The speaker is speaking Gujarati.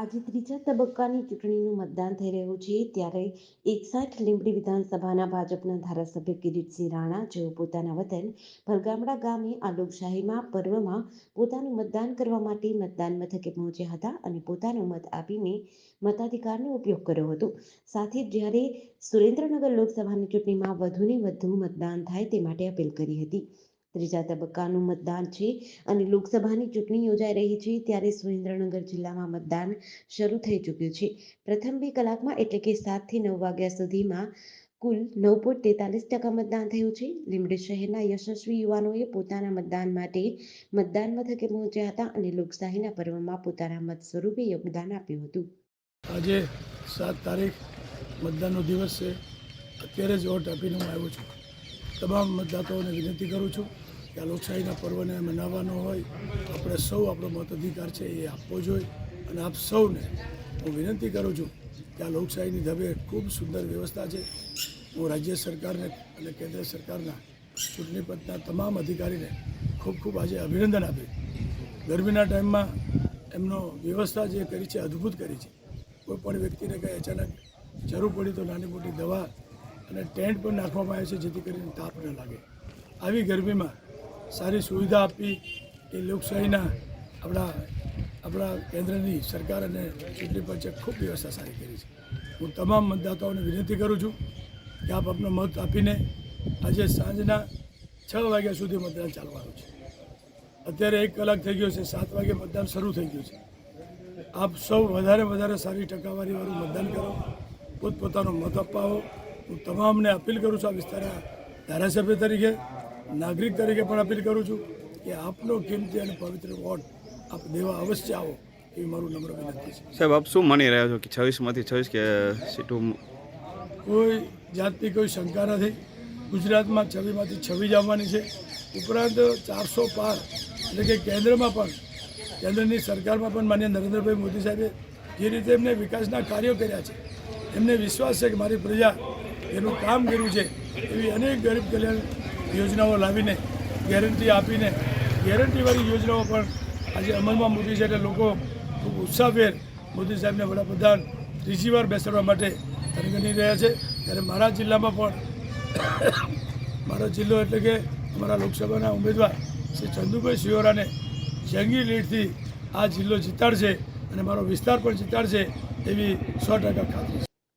આજે ત્રીજા તબક્કાની ચૂંટણીનું મતદાન થઈ રહ્યું છે, ત્યારે એકસાઠ લીંબડી વિધાનસભાના ભાજપના ધારાસભ્ય કિરીટસિંહ રાણા જેઓ પોતાના વતન ભરગામડા ગામે આલોકશાહીમાં, પર્વમાં પોતાનું મતદાન કરવા માટે મતદાન મથકે પહોંચ્યા હતા અને પોતાનો મત આપીને મતાધિકારનો ઉપયોગ કર્યો હતો. સાથે જ્યારે સુરેન્દ્રનગર લોકસભાની ચૂંટણીમાં વધુને વધુ મતદાન થાય તે માટે અપીલ કરી હતી. ત્રીજા તબક્કાનું મતદાન છે અને લોકસભાની ચૂંટણી યોજાઈ રહી છે ત્યારે સુરેન્દ્રનગર જિલ્લામાં મતદાન શરૂ થઈ ચૂક્યું છે. પ્રથમ બે કલાકમાં એટલે કે સાતથી નવ વાગ્યા સુધીમાં કુલ નવ પોઈન્ટ તેતાલીસ ટકા મતદાન થયું છે. લીમડી શહેરના યશસ્વી યુવાનોએ પોતાના મતદાન માટે મતદાન મથકે પહોંચ્યા હતા અને લોકશાહીના પર્વમાં પોતાના મત સ્વરૂપે યોગદાન આપ્યું હતું. આજે સાત તારીખ મતદાનનો દિવસ છે. અત્યારે જ વોટ આપીને હું આવ્યો છું. તમામ મતદાતાઓને વિનંતી કરું છું કે આ લોકશાહીના પર્વને મનાવવાનો હોય, આપણે સૌ આપણો મતાધિકાર છે એ આપવો જોઈએ. અને આપ સૌને હું વિનંતી કરું છું કે આ લોકશાહીની ધબે ખૂબ સુંદર વ્યવસ્થા છે. હું રાજ્ય સરકારને અને કેન્દ્ર સરકારના ચૂંટણી પંચના તમામ અધિકારીને ખૂબ ખૂબ આજે અભિનંદન આપે ગરમીના ટાઈમમાં એમનો વ્યવસ્થા જે કરી છે, અદ્ભુત કરી છે. કોઈ પણ વ્યક્તિને કંઈ અચાનક જરૂર પડી તો નાની મોટી દવા અને ટેન્ટ પણ નાખવામાં આવે છે, જેથી કરીને તાપ ન લાગે. આવી ગરમીમાં સારી સુવિધા આપવી એ લોકશાહીના આપણા આપણા કેન્દ્રની સરકાર અને ચૂંટણી પંચે ખૂબ વ્યવસ્થા સારી કરી છે. હું તમામ મતદાતાઓને વિનંતી કરું છું કે આપ આપનો મત આપીને આજે સાંજના છ વાગ્યા સુધી મતદાન ચાલવાનું છે. અત્યારે એક કલાક થઈ ગયો છે, સાત વાગે મતદાન શરૂ થઈ ગયું છે. આપ સૌ વધારે વધારે સારી ટકાવારીવાળું મતદાન કરો, પોતપોતાનો મત અપાવો હું તમામને અપીલ કરું છું આ વિસ્તારના ધારાસભ્ય તરીકે નાગરિક તરીકે પણ અપીલ કરું છું કે આપનો કિંમતી અને પવિત્ર વોટ આપ દેવા અવશ્ય આવો એ મારું નમ્ર વિનંતી છે. સાહેબ આપ શું માની રહ્યા છો કે છવ્વીસમાંથી છવ્વીસ કે સીટો કોઈ જાતની કોઈ શંકા નથી. ગુજરાતમાં છવ્વીસમાંથી છવ્વીસ આવવાની છે. ઉપરાંત ચારસો પાર એટલે કે કેન્દ્રમાં પણ કેન્દ્રની સરકારમાં પણ માન્ય નરેન્દ્રભાઈ મોદી સાહેબે જે રીતે એમને વિકાસના કાર્યો કર્યા છે એમને વિશ્વાસ છે કે મારી પ્રજા એનું કામ કર્યું છે. એવી અનેક ગરીબ કલ્યાણ યોજનાઓ લાવીને ગેરંટી આપીને ગેરંટીવાળી યોજનાઓ પણ આજે અમલમાં મૂકી છે એટલે લોકો ખૂબ ઉત્સાહભેર મોદી સાહેબને વડાપ્રધાન ત્રીજી વાર બેસાડવા માટે તરગણી રહ્યા છે. ત્યારે મારા જિલ્લામાં પણ, મારો જિલ્લો એટલે કે અમારા લોકસભાના ઉમેદવાર શ્રી ચંદુભાઈ શિયોરાને જંગી લીડથી આ જિલ્લો જીતાડશે અને મારો વિસ્તાર પણ જીતાડશે એવી સો ટકા ખાતરી